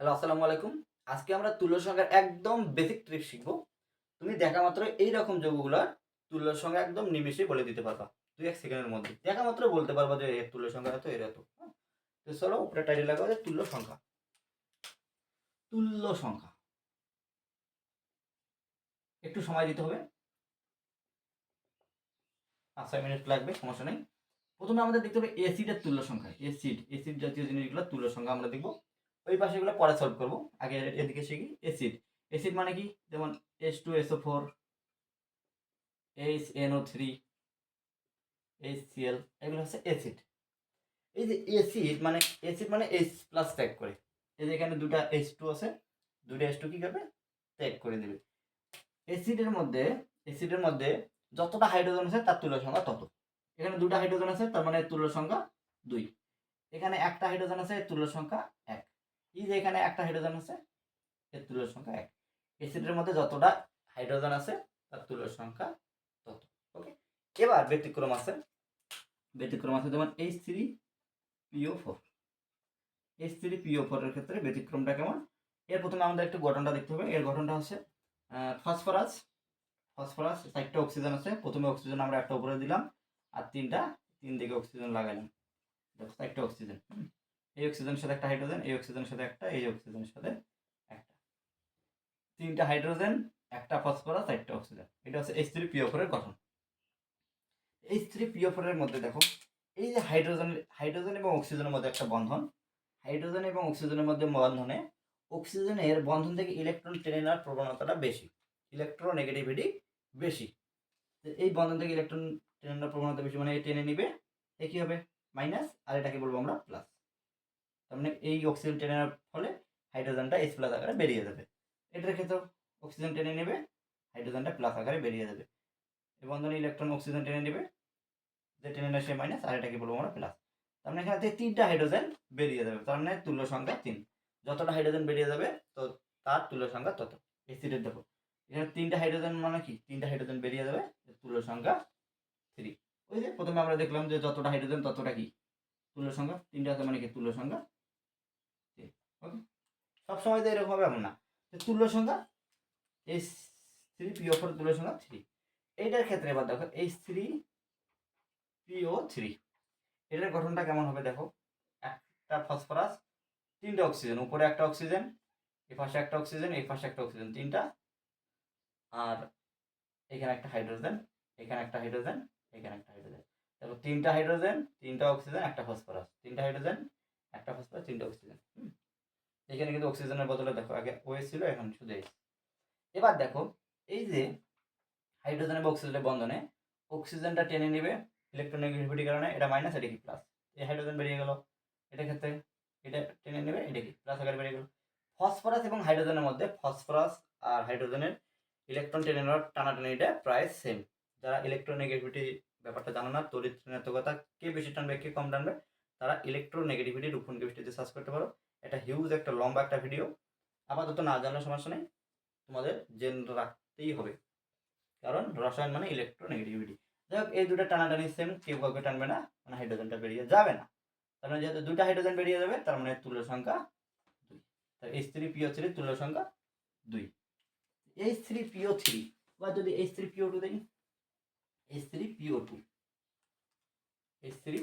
Hello, আসসালামু আলাইকুম। আজকে আমরা তুল্য সংখ্যার একদম বেসিক ট্রিপ শিখব। তুমি দেখা মাত্র এই রকম যোগগুলোর তুল্য সংখ্যা একদম নিমেষে বলে দিতে পারবা। দুই এক সেকেন্ডের মধ্যে। দেখা মাত্র বলতে পারবা যে এর তুল্য সংখ্যা এত, এর এত। হ্যাঁ? তো চলো উপরে টাইটেল লাগাবো যে তুল্য সংখ্যা। তুল্য সংখ্যা। একটু সময় দিতে হবে। পাঁচ, ছয় মিনিট লাগবে, সমস্যা নেই। প্রথমে আমাদের দেখতে হবে এসিডের তুল্য সংখ্যা। এসিড এসিড জাতীয় জিনিসগুলো তুল্য সংখ্যা আমরা দেখব। ওই পাশে এগুলো পরে সলভ করব। আগে এদিকে শিখি অ্যাসিড অ্যাসিড মানে কি? যেমন S two SO four H NO three H CL এগুলো হচ্ছে অ্যাসিড এই যে অ্যাসিড মানে অ্যাসিড মানে এইচ প্লাস ত্যাগ করে। এই যে এখানে দুটা এইচ টু আছে, দুটা এইচ টু কি করবে? ত্যাগ করে দেবে। অ্যাসিডের মধ্যে অ্যাসিডের মধ্যে যতটা হাইড্রোজেন আছে, তার তুল্য সংখ্যা তত। এখানে দুটা হাইড্রোজেন আছে, তার মানে তুল্য সংখ্যা দুই। এখানে একটা হাইড্রোজেন আছে, এর সংখ্যা এক। এই যে এখানে একটা হাইড্রোজেন আছে এর তুল্য সংখ্যা এক। অ্যাসিডের মধ্যে যতটা হাইড্রোজেন আছে তার তুল্য সংখ্যা তত। ওকে এবার ব্যতিক্রম আছে। ব্যতিক্রম আছে যেমন H three PO four H three PO ফোরের ক্ষেত্রে ব্যতিক্রমটা কেমন? এর প্রথমে আমাদের একটু গঠনটা দেখতে হবে। এর গঠনটা হচ্ছে ফসফরাস ফসফরাস চারটা অক্সিজেন আছে। প্রথমে অক্সিজেন আমরা একটা উপরে দিলাম আর তিনটা তিন দিকে অক্সিজেন লাগাইলাম দেখো, চারটা অক্সিজেন। এই অক্সিজেনের সাথে একটা হাইড্রোজেন এই অক্সিজেনের সাথে একটা, এই অক্সিজেনের সাথে একটা। তিনটা হাইড্রোজেন একটা ফসফরাস চারটা অক্সিজেন এটা হচ্ছে এইচ থ্রি পিও গঠন। এইচ থ্রি পিও মধ্যে দেখো, এই যে হাইড্রোজেন হাইড্রোজেন এবং অক্সিজেনের মধ্যে একটা বন্ধন হাইড্রোজেন এবং অক্সিজেনের মধ্যে বন্ধনে অক্সিজেনের বন্ধন থেকে ইলেকট্রন টেনে নেওয়ার প্রবণতাটা বেশি ইলেকট্রোনেগেটিভিটি বেশি। এই বন্ধন থেকে ইলেকট্রন টেনে নেওয়ার প্রবণতা বেশি মানে টেনে নিবে, এ কি হবে? মাইনাস আর এটাকে বলব আমরা প্লাস তার মানে এই অক্সিজেন টেনে নেওয়ার ফলে হাইড্রোজেনটা এইচ প্লাস আকারে বেরিয়ে যাবে। এটার ক্ষেত্রেও অক্সিজেন টেনে নেবে হাইড্রোজেনটা প্লাস আকারে বেরিয়ে যাবে। এই বন্ধনে ইলেকট্রন অক্সিজেন টেনে নেবে, যে টেনে নেয় সে মাইনাস আর এটাকে বলব আমরা প্লাস তার মানে এখানে তিনটা হাইড্রোজেন বেরিয়ে যাবে, তার মানে তুল্য সংখ্যা তিন। যতটা হাইড্রোজেন বেরিয়ে যাবে, তো তার তুল্য সংখ্যা তত। এসিডের দেখো, এখানে তিনটা হাইড্রোজেন মানে কি? তিনটা হাইড্রোজেন বেরিয়ে যাবে তুল্য সংখ্যা থ্রি ওই যে প্রথমে আমরা দেখলাম যে যতটা হাইড্রোজেন ততটা কি? তুল্য সংখ্যা তিনটা আছে মানে কি? তুল্য সংখ্যা ওকে? সবসময় তো এরকম হবে এমন না। তুল্য সংখ্যা এইচ থ্রি পিও ফোর তুল্য সংখ্যা থ্রি এইটার ক্ষেত্রে এবার দেখো এইচ থ্রি পিও থ্রি এটার গঠনটা কেমন হবে দেখো? একটা ফসফরাস তিনটা অক্সিজেন উপরে একটা অক্সিজেন এই পাশে একটা অক্সিজেন এই পাশে একটা অক্সিজেন তিনটা। আর এখানে একটা হাইড্রোজেন এখানে একটা হাইড্রোজেন এখানে একটা হাইড্রোজেন দেখো, তিনটা হাইড্রোজেন তিনটা অক্সিজেন একটা ফসফরাস তিনটা হাইড্রোজেন একটা ফসফরাস তিনটা অক্সিজেন হুম। এখানে কিন্তু অক্সিজেনের বদলে দেখো, আগে ওএস ছিল, এখন শুধু এইচ এবার দেখো, এই যে হাইড্রোজেন এবং অক্সিজেনের বন্ধনে অক্সিজেনটা টেনে নেবে ইলেকট্রোনেগেটিভিটির কারণে, এটা মাইনাস এটা কি প্লাস এই হাইড্রোজেন বেরিয়ে গেল, এটা ক্ষেত্রে এটা টেনে নেবে, এটা কি প্লাস আকারে বেরিয়ে গেল? ফসফরাস এবং হাইড্রোজেনের মধ্যে ফসফরাস আর হাইড্রোজেনের ইলেকট্রন টেনে নেওয়ার টানাটানিটা প্রায় সেম যারা ইলেকট্রোনেগেটিভিটি ব্যাপারটা জানো না, তড়িৎ কে বেশি টানবে, কে কম টানবে, তারা ইলেকট্রোনেগেটিভিটি রূপন কেমিস্ট্রিতে সার্চ করতে পারো। এটা হিউজ একটা, লম্বা একটা ভিডিও আপাতত না জানলে সমস্যা নেই। তোমাদের জেন রাখতেই হবে। কারণ রসায়ন মানে ইলেকট্রোনেগেটিভিটি যাই হোক, এই দুটো টানাটানি সেম কেউ কাউকে টানবে না মানে হাইড্রোজেনটা বেরিয়ে যাবে না। তার মানে যেহেতু দুটো হাইড্রোজেন বেরিয়ে যাবে, তার মানে তুল্য সংখ্যা দুই। তার এইচ থ্রি পিও থ্রি তুল্য সংখ্যা দুই। এইচ থ্রি পিও থ্রি বা যদি এইচ থ্রি পিও টু দিই H three PO two H three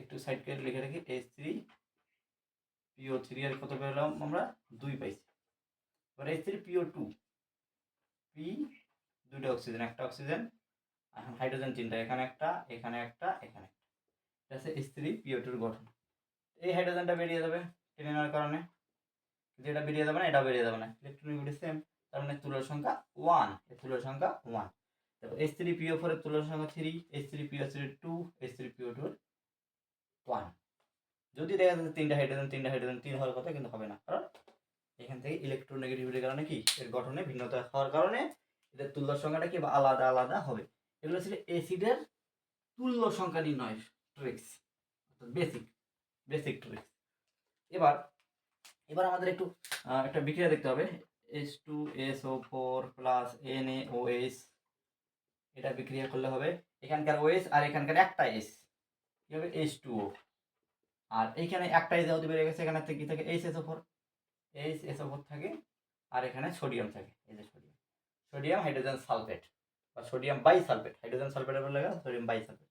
একটু সাইড করে লিখে রাখি এইচ থ্রি পিও থ্রি এর কত পেলাম আমরা? দুই পাইছি। এবার H three PO two P দুটো অক্সিজেন একটা অক্সিজেন এখন হাইড্রোজেন তিনটা, এখানে একটা এখানে একটা এখানে একটা। এটা হচ্ছে এইচ থ্রি পিও টুর গঠন। এই হাইড্রোজেনটা বেরিয়ে যাবে টেনে নেওয়ার কারণে। এটা বেরিয়ে যাবে না এটা বেরিয়ে যাবে না। ইলেকট্রনিক সেম তার মানে তুলোর সংখ্যা ওয়ানের তুলোর সংখ্যা ওয়ান দেখো এইচ থ্রি পিও ফোরের তুলোর সংখ্যা three H three PO three two H three PO টুর ওয়ান যদি দেখা যাচ্ছে তিনটা হাইড্রোজেন তিনটা হাইড্রোজেন তিন হওয়ার কথা কিন্তু হবে না। কারণ এখান থেকে ইলেকট্রোনেগেটিভিটির কারণে কি? এর গঠনে ভিন্নতা হওয়ার কারণে এদের তুল্য সংখ্যাটা কি? আলাদা আলাদা হবে। এগুলো ছিল অ্যাসিডের তুল্য সংখ্যা নির্ণয় ট্রিক্স বেসিক বেসিক ট্রিক্স এবার এবার আমাদের একটু একটা বিক্রিয়া দেখতে হবে। S two S O four plus N A O S এটা বিক্রিয়া করলে হবে। এখানকার ওএস আর এখানকার একটা এস কি হবে? এস টু ও আর এইখানে একটা এস যেহেতু বেড়ে গেছে, এখানে থেকে কি থাকে? H S O four H SO four থাকে, আর এখানে সোডিয়াম থাকে, এই যে সোডিয়াম সোডিয়াম হাইড্রোজেন সালফেট বা সোডিয়াম বাই সালফেট হাইড্রোজেন সালফেটের লেখা সোডিয়াম বাই সালফেট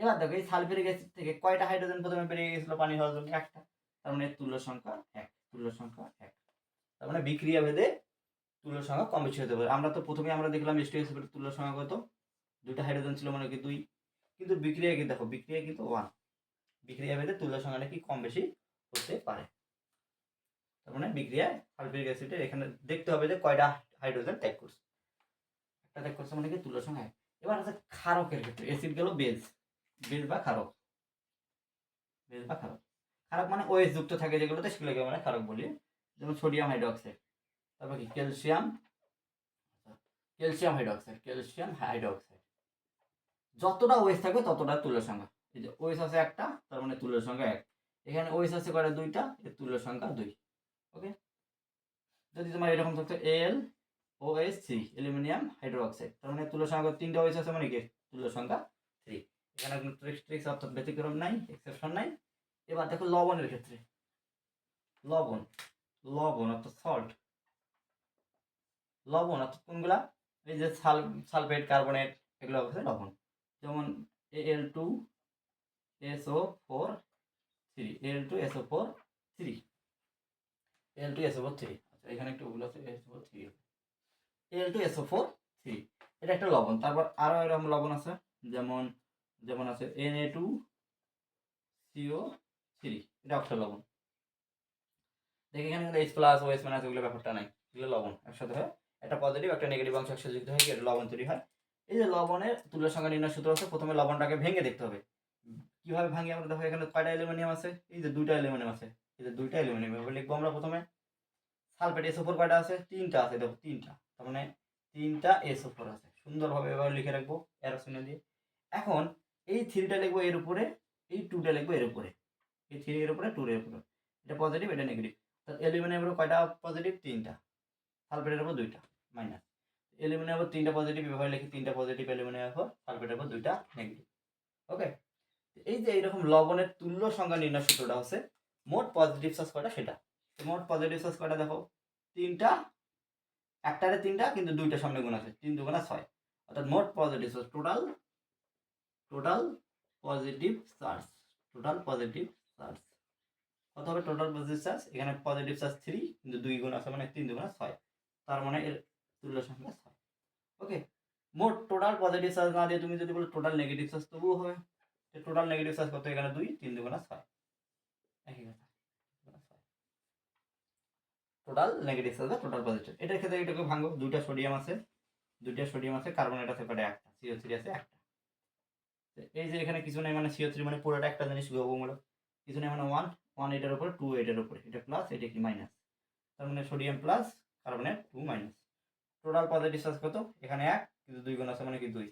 এবার দেখো, এই সালফিউরিক অ্যাসিড থেকে কয়টা হাইড্রোজেন প্রথমে বেরিয়ে গেছিল পানি হওয়ার জন্য? একটা। তার মানে তুল্য সংখ্যা এক, তুল্য সংখ্যা এক। তার মানে বিক্রিয়া ভেদে তুল্য সংখ্যা কম বেশি হতে পারে। আমরা তো প্রথমে আমরা দেখলাম এসটিএসিপের তুল্য সংখ্যা কত? দুইটা হাইড্রোজেন ছিল মানে কি দুই? কিন্তু বিক্রিয়া কি? দেখো, বিক্রিয়া কিন্তু ওয়ান বিক্রিয়া ভেদে তুল্য সংখ্যাটা কি কম বেশি হতে পারে? তার মানে বিক্রিয়ায় সালফিউরিক অ্যাসিডের এখানে দেখতে হবে যে কয়টা হাইড্রোজেন ত্যাগ করছে। একটা ত্যাগ করছে মানে কি? তুল্য সংখ্যা এবার আছে ক্ষারকের ক্ষেত্রে। অ্যাসিড গেল বেজ। বেজ বা ক্ষারক। বেজ বা ক্ষারক। ক্ষারক মানে ওএস যুক্ত থাকে যেগুলোতে, সেগুলোকে আমরা ক্ষারক বলি। যেমন সোডিয়াম হাইড্রোক্সাইড। তারপর কি? Calcium. Calcium hydroxide. Calcium hydroxide. যতটা ওয়েস থাকবে ততটা তুল্য সংখ্যা। এই যে ওয়েস আছে একটা, তার মানে তুল্য সংখ্যা এক। এখানে ওয়েস আছে কয়টা দুইটা, এর তুল্য সংখ্যা দুই। ওকে? যদি তোমার এরকম থাকতো L O S three aluminium, hydroxide. তার মানে তুল্য সংখ্যা তিনটা ওয়েস আছে মানে কি? তুল্য সংখ্যা থ্রি এখানে কোনো ট্রিক্স ট্রিক্স অর্থাৎ ব্যতিক্রম নাই এক্সেপশন নাই। এবার দেখো লবণের ক্ষেত্রে। লবণ লবণ অর্থাৎ সল্ট লবণ অর্থাৎ কোনগুলা? এই যে সাল, সালফেট, কার্বনেট, এগুলো হচ্ছে লবণ। যেমন L two SO four three L two SO four three L two SO four three আচ্ছা এখানে একটু ভুল আছে SO four three L two SO four three এটা একটা লবণ। তারপর আরও এরকম লবণ আছে যেমন যেমন আছে N A two CO three এটা একটা লবণ। দেখি এখানে এইচ প্লাস ওএস মাইনাস ওগুলো ব্যাপারটা নাই এগুলো লবণ একসাথে হয়। একটা পজিটিভ একটা নেগেটিভ অংশ একসাথে যুক্ত হয় এটা লবণ তৈরি হয়। এই যে লবণের তুল্য সংখ্যা নির্ণয় সূত্র আছে প্রথমে লবণটাকে ভেঙে দেখতে হবে। কীভাবে ভাঙি? আমরা দেখো এখানে কয়টা অ্যালুমিনিয়াম আছে? এই যে দুইটা অ্যালুমিনিয়াম আছে। এই যে দুইটা অ্যালুমিনিয়াম এভাবে লিখব আমরা প্রথমে। সালফেট এসও ফোর কয়টা আছে? তিনটা আছে, দেখো, তিনটা। তার মানে তিনটা এসও ফোর আছে। সুন্দরভাবে এভাবে লিখে রাখব অ্যারোসিনে দিয়ে। এখন এই থ্রিটা লিখব এর উপরে, এই টুটা লিখব এর উপরে। এই থ্রি এর উপরে টু এর উপরে। এটা পজিটিভ এটা নেগেটিভ তো অ্যালুমিনিয়ামের কয়টা পজিটিভ তিনটা। সালফেটের উপর দুইটা মাইনাস অ্যালুমিনিয়ামের তিনটা পজিটিভ এভাবে লিখি তিনটা পজিটিভ অ্যালুমিনিয়ামের উপর সালফেটের উপর দুইটা নেগেটিভ ওকে এই যে এইরকম লবণের তুল্য সংখ্যা নির্ণয় সূত্রটা হচ্ছে মোট পজিটিভ চার্জ কয়টা? সেটা। মোট পজিটিভ চার্জ কয়টা দেখো? তিনটা, একটারে তিনটা, কিন্তু দুইটা সামনে গুণ আছে, তিন দুগুণা ছয়। অর্থাৎ মোট positive charge total total positive charge total positive charge কত হবে টোটাল পজিটিভ চার্জ এখানে পজিটিভ চার্জ থ্রি কিন্তু দুই গুণ আছে মানে তিন দুগুণা ছয়। তার মানে এর তুল্য সংখ্যা ছয়। ওকে মোট টোটাল পজিটিভ চার্জ না দিয়ে তুমি যদি বলো টোটাল নেগেটিভ চার্জ তবুও হবে। টোটাল নেগেটিভ চার্জ কত? এখানে দুই, তিন দুগুণা ছয়। একই কথা। Total negative charge total positive এটার ক্ষেত্রে এটাকে ভাঙবো দুইটা সোডিয়াম আছে। দুইটা সোডিয়াম আছে কার্বনেট আছে কটা একটা। সিও থ্রি আছে, একটা। এই যে এখানে কিছু নেই মানে সিও থ্রি মানে পুরোটা একটা জিনিস গৌমূলক কিছু নেই মানে ওয়ান ওয়ান এটার উপরে টু এটার উপরে। এটা প্লাস এটা কি মাইনাস তার মানে sodium plus carbonate two minus total positive charge কত? এখানে এক, কিন্তু দুই গুণ আছে মানে কি দুই।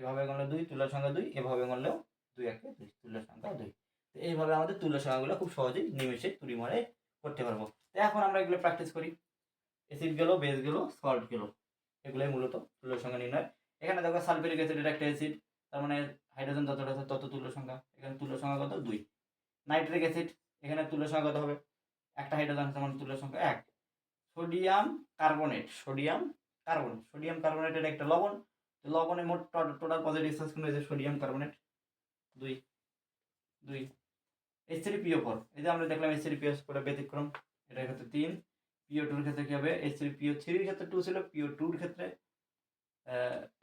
এভাবে গণলে দুই তুলার সংখ্যা দুই, এভাবে গণলেও দুই একে দুই তুলার সংখ্যা দুই। তো এইভাবে আমাদের তুলার সংখ্যাগুলো খুব সহজেই নিমেষে তুড়ি মারে করতে পারব। তো এখন আমরা এগুলো প্র্যাকটিস করি। অ্যাসিড গেলো বেস গেলো সল্ট গেলো। এগুলোই মূলত তুলার সংখ্যা নির্ণয়। এখানে দেখো সালফিউরিক অ্যাসিড এটা একটা অ্যাসিড তার মানে হাইড্রোজেন যতটা আছে, তত তুল্য সংখ্যা। এখানে তুল্য সংখ্যা কত? দুই। নাইট্রিক অ্যাসিড এখানে তুল্য সংখ্যা কত হবে? একটা হাইড্রোজেন আছে মানে তুল্য সংখ্যা এক। Sodium carbonate sodium carbon sodium কার্বনেটের একটা লবণ লবণের মোট টোটাল পজিটিভ কিন্তু হয়েছে সোডিয়াম কার্বনেট দুই। দুই। এইচ থ্রি পিও ফোর এই যে আমরা দেখলাম এইচ থ্রি পিও ফোর ব্যতিক্রম। এটার ক্ষেত্রে তিন। পিও টুর ক্ষেত্রে কি হবে? এইচ থ্রি পিও থ্রির ক্ষেত্রে টু ছিল। পিও টুর ক্ষেত্রে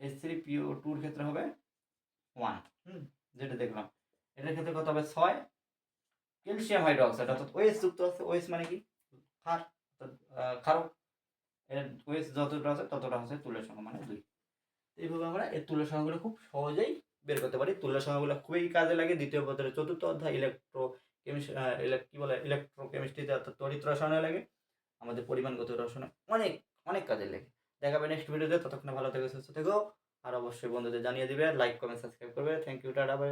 এইচ থ্রি পিও টুর ক্ষেত্রে হবে ওয়ান হুম? যেটা দেখলাম। এটার ক্ষেত্রে কত হবে? ছয়। ক্যালসিয়াম হাইড্রোক্সাইড, অর্থাৎ ওয়েস যুক্ত আছে। ওয়েস মানে কি? ক্ষার। অর্থাৎ ক্ষারক। এর ওয়েস যতটা আছে, ততটা হচ্ছে তুলের সংখ্যা মানে দুই। এইভাবে আমরা এর তুল্য সংখ্যাগুলো খুব সহজেই বের করতে পারি। তুল্য সংখ্যাগুলো খুবই কাজে লাগে। দ্বিতীয় পত্রের চতুর্থ অধ্যায় ইলেকট্রো কি বলে? ইলেকট্রো কেমিস্ট্রিতে অর্থাৎ তড়িৎ রসায়নে লাগে। আমাদের পরিমাণগত রসায়নে অনেক অনেক কাজে লাগে। দেখাবে নেক্সট ভিডিওতে ততক্ষণে ভালো থেকে, সুস্থ থেকো। আর অবশ্যই বন্ধুদের জানিয়ে দিবে। লাইক কমেন্ট সাবস্ক্রাইব করবে। Thank you tata bye bye